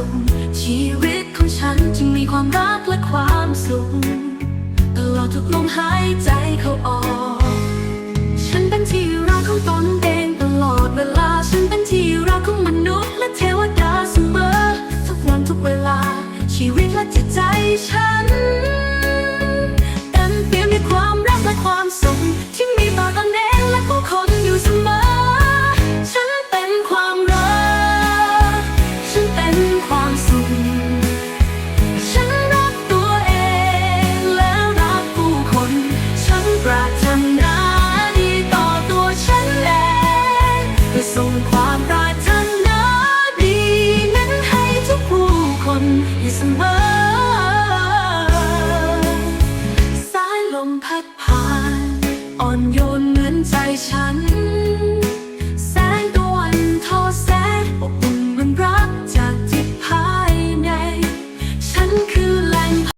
ุข ชีวิตของฉันจึงมีความรักและความสุขตลอดทุกลมหายใจเขาออก ฉันเป็นที่รักของตนเองตลอดเวลา ฉันเป็นที่รักของมนุษย์และเทวดาเสมอ ทุกวันทุกเวลา ชีวิตและจิตใจฉัน อยู่เสมอ สายลมพัดผ่าน อ่อนโยนเหมือนใจฉัน